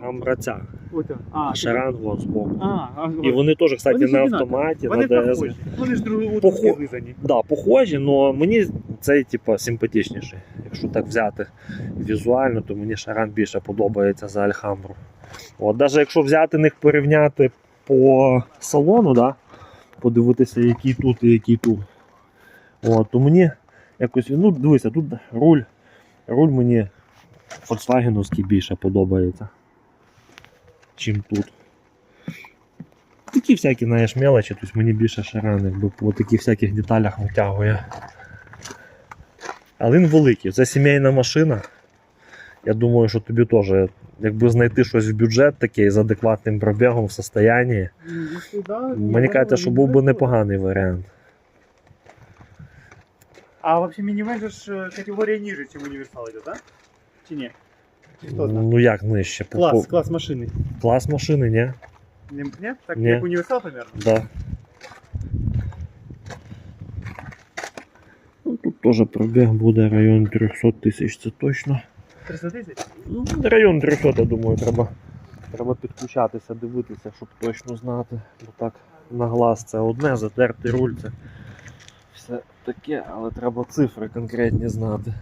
Хамраця. Ото. А, Шаран вон збоку. А, а, І вони теж, кстати, Вони на автоматі, вони на ДС. Вони ж друг у Похо- друга. Да, похожі, але мені цей типу, симпатичніший. Якщо так взяти візуально, то мені Шаран більше подобається за Альхамбру. От, навіть якщо взяти них порівняти по салону, да, подивитися, який тут і який тут. От, то мені якось, ну дивися, тут руль, руль мені Volkswagen більше подобається, чим тут. Такі всякі, знаєш, мелочі, тобто мені більше шаран, якби по таких всяких деталях витягує. Але він великий, це сімейна машина. Я думаю, що тобі теж, якби знайти щось в бюджет такий з адекватним пробігом в состоянні, мені кажеться, що був би непоганий варіант. А вообще мінівен же ж е, категорія ніже, ніж універсал йде, так? Чи ні? Чи хто знає? Ну як нижче? По- Клас, по- клас машини. клас машини, ні? Не, не? Так Ні. як універсал, примерно? Да. Ну, тут теж пробіг буде район 300 тисяч, це точно. 300 тисяч? Ну, район 300, я думаю, треба, треба підключатися, дивитися, щоб точно знати. Бо так на глаз це одне, затертий руль це все таке, але треба цифри конкретні знати.